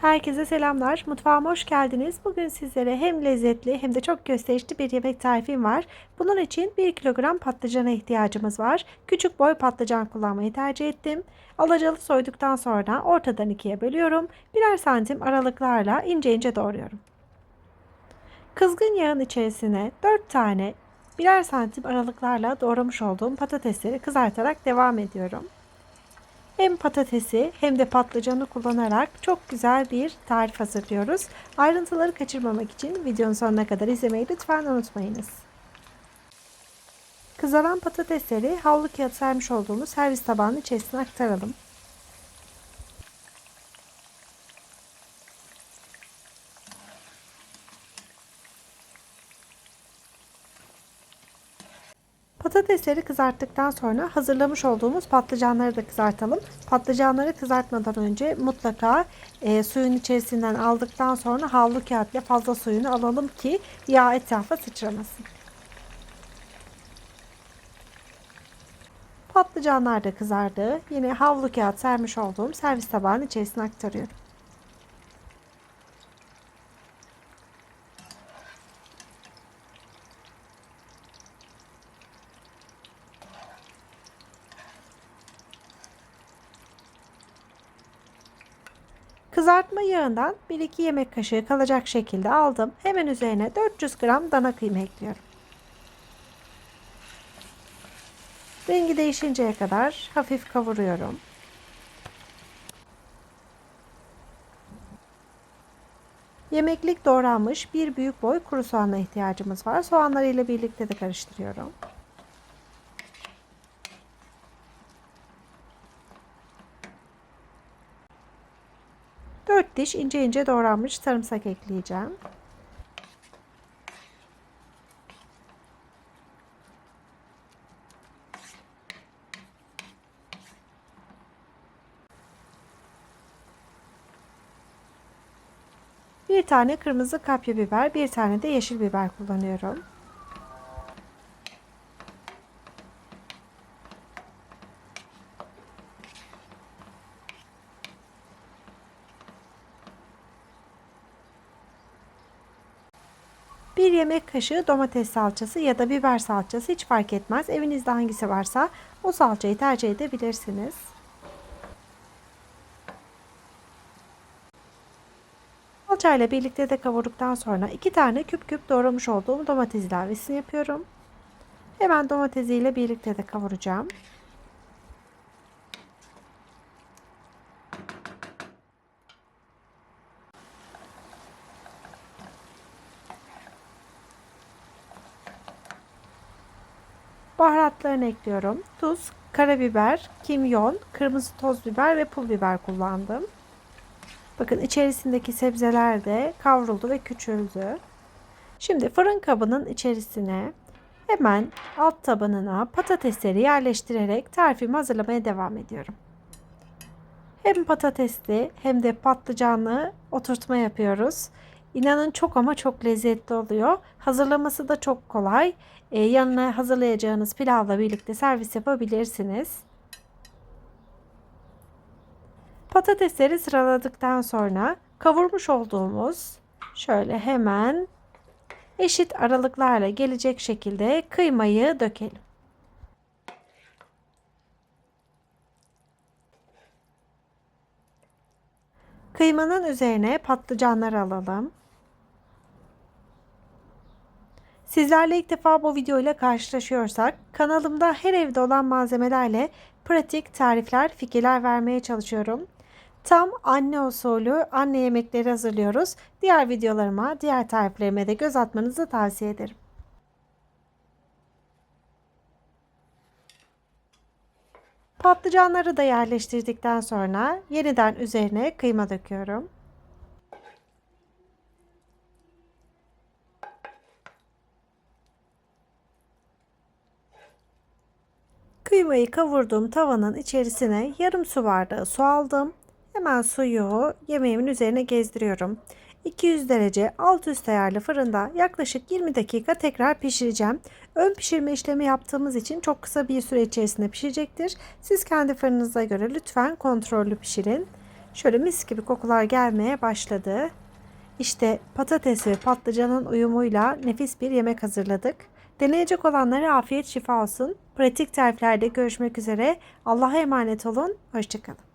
Herkese selamlar. Mutfağıma hoş geldiniz. Bugün sizlere hem lezzetli hem de çok gösterişli bir yemek tarifim var. Bunun için 1 kilogram patlıcana ihtiyacımız var. Küçük boy patlıcan kullanmayı tercih ettim. Alacalı soyduktan sonra ortadan ikiye bölüyorum. Birer santim aralıklarla ince ince doğruyorum. Kızgın yağın içerisine 4 tane birer santim aralıklarla doğramış olduğum patatesleri kızartarak devam ediyorum. Hem patatesi hem de patlıcanı kullanarak çok güzel bir tarif hazırlıyoruz. Ayrıntıları kaçırmamak için videonun sonuna kadar izlemeyi lütfen unutmayınız. Kızaran patatesleri havlu kağıt sermiş olduğumuz servis tabağının içerisine aktaralım. Patatesleri kızarttıktan sonra hazırlamış olduğumuz patlıcanları da kızartalım. Patlıcanları kızartmadan önce mutlaka e, suyun içerisinden aldıktan sonra havlu kağıtla fazla suyunu alalım ki yağ etrafa sıçramasın. Patlıcanlar da kızardı. Yine havlu kağıt sermiş olduğum servis tabağının içerisine aktarıyorum. Kızartma yağından 1-2 yemek kaşığı kalacak şekilde aldım. Hemen üzerine 400 gram dana kıyma ekliyorum. Rengi değişinceye kadar hafif kavuruyorum. Yemeklik doğranmış bir büyük boy kuru soğana ihtiyacımız var. Soğanları ile birlikte de karıştırıyorum. 4 diş ince ince doğranmış sarımsak ekleyeceğim. Bir tane kırmızı kapya biber, bir tane de yeşil biber kullanıyorum. Bir yemek kaşığı domates salçası ya da biber salçası hiç fark etmez. Evinizde hangisi varsa o salçayı tercih edebilirsiniz. Salçayla birlikte de kavurduktan sonra iki tane küp küp doğramış olduğum domates ilavesini yapıyorum. Hemen domatesiyle birlikte de kavuracağım. Baharatlarını ekliyorum. Tuz, karabiber, kimyon, kırmızı toz biber ve pul biber kullandım. Bakın içerisindeki sebzeler de kavruldu ve küçüldü. Şimdi fırın kabının içerisine hemen alt tabanına patatesleri yerleştirerek tarifimi hazırlamaya devam ediyorum. Hem patatesli hem de patlıcanlı oturtma yapıyoruz. İnanın çok ama çok lezzetli oluyor. Hazırlaması da çok kolay. Ee, yanına hazırlayacağınız pilavla birlikte servis yapabilirsiniz. Patatesleri sıraladıktan sonra kavurmuş olduğumuz şöyle hemen eşit aralıklarla gelecek şekilde kıymayı dökelim. Kıymanın üzerine patlıcanlar alalım. Sizlerle ilk defa bu video ile karşılaşıyorsak kanalımda her evde olan malzemelerle pratik tarifler, fikirler vermeye çalışıyorum. Tam anne usulü anne yemekleri hazırlıyoruz. Diğer videolarıma, diğer tariflerime de göz atmanızı tavsiye ederim. Patlıcanları da yerleştirdikten sonra yeniden üzerine kıyma döküyorum. Kıymayı kavurduğum tavanın içerisine yarım su bardağı su aldım. Hemen suyu yemeğimin üzerine gezdiriyorum. 200 derece alt üst ayarlı fırında yaklaşık 20 dakika tekrar pişireceğim. Ön pişirme işlemi yaptığımız için çok kısa bir süre içerisinde pişecektir. Siz kendi fırınıza göre lütfen kontrollü pişirin. Şöyle mis gibi kokular gelmeye başladı. İşte patates ve patlıcanın uyumuyla nefis bir yemek hazırladık. Deneyecek olanlara afiyet şifa olsun. Pratik tariflerde görüşmek üzere. Allah'a emanet olun. Hoşçakalın.